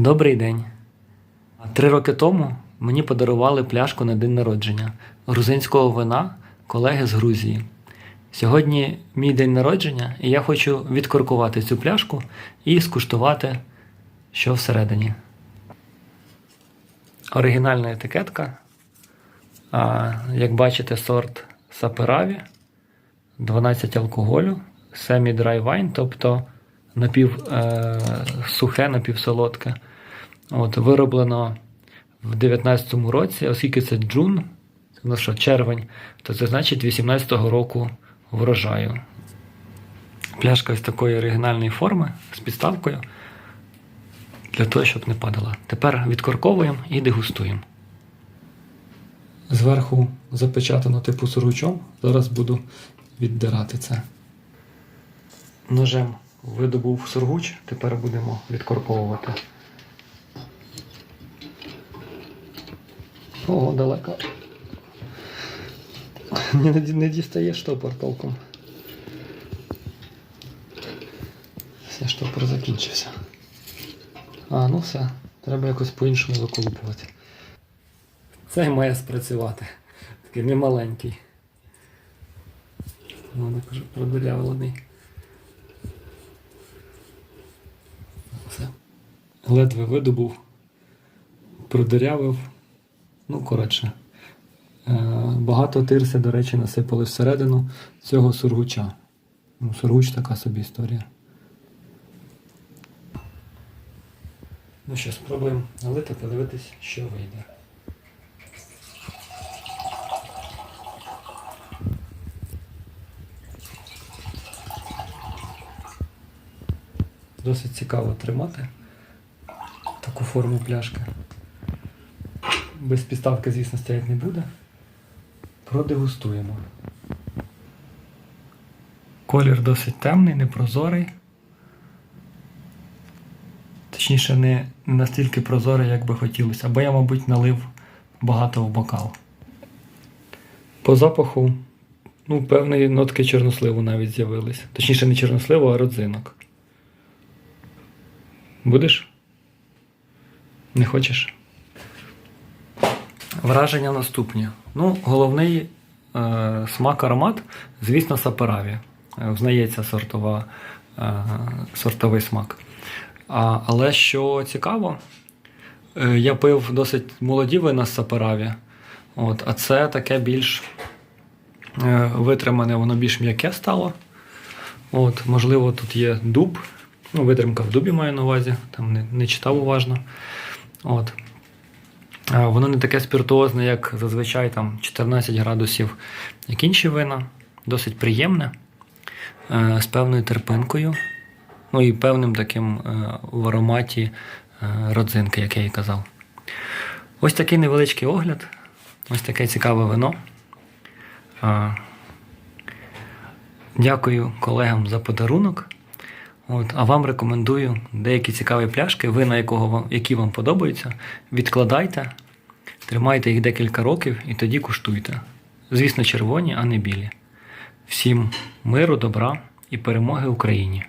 Добрий день. Три роки тому мені подарували пляшку на день народження грузинського вина колеги з Грузії. Сьогодні мій день народження, і я хочу відкоркувати цю пляшку і скуштувати, що всередині. Оригінальна етикетка. Як бачите, сорт Сапераві, 12 алкоголю, semi-dry wine, тобто напів е, напівсолодке. От, вироблено в 19-му році, оскільки це джун, це ну що, червень, то це значить 18-го року врожаю. Пляшка ось такої оригінальної форми з підставкою для того, щоб не падала. Тепер відкорковуємо і дегустуємо. Зверху запечатано типу сургучом. Зараз буду віддирати це. Ножем видобув сургуч, тепер будемо відкорковувати. Ого, далеко. Не, дістає штопор толком. Все, штопор закінчився. А, ну все. Треба якось по-іншому виколупувати. Це має спрацювати. Такий немаленький. Вона каже, продырявлений. Все. Ледве видобув, продирявив. Ну, коротше. Е, Багато тирси, до речі, насипали всередину цього сургуча. Ну, сургуч така собі історія. Ну що, спробуємо налити, подивитись, що вийде. Досить цікаво тримати таку форму пляшки. Без підставки, звісно, стоять не буде. Продегустуємо. Колір досить темний, непрозорий. Точніше, не настільки прозорий, як би хотілося. Або я, мабуть, налив багато в бокал. По запаху, ну, певні нотки чорносливу навіть з'явились. Точніше, не чорносливу, а родзинок. Будеш? Не хочеш? Враження наступні. Ну, головний е, смак аромат, звісно, сапераві. Е, Взнається сортова, е, сортовий смак. А, але що цікаво, е, я пив досить молоді вина з сапераві. От, а це таке більш е, витримане, воно більш м'яке стало. От, можливо, тут є дуб. Ну, витримка в дубі маю на увазі, там не, не читав уважно. От. Воно не таке спіртуозне, як зазвичай там 14 градусів, як інші вина. Досить приємне, е, з певною терпинкою. Ну і певним таким е, в ароматі е, родзинки, як я і казав. Ось такий невеличкий огляд. Ось таке цікаве вино. Дякую колегам за подарунок. От, а вам рекомендую деякі цікаві пляшки, вина якого вам, які вам подобаються. Відкладайте, тримайте їх декілька років і тоді куштуйте. Звісно, червоні, а не білі. Всім миру, добра і перемоги Україні!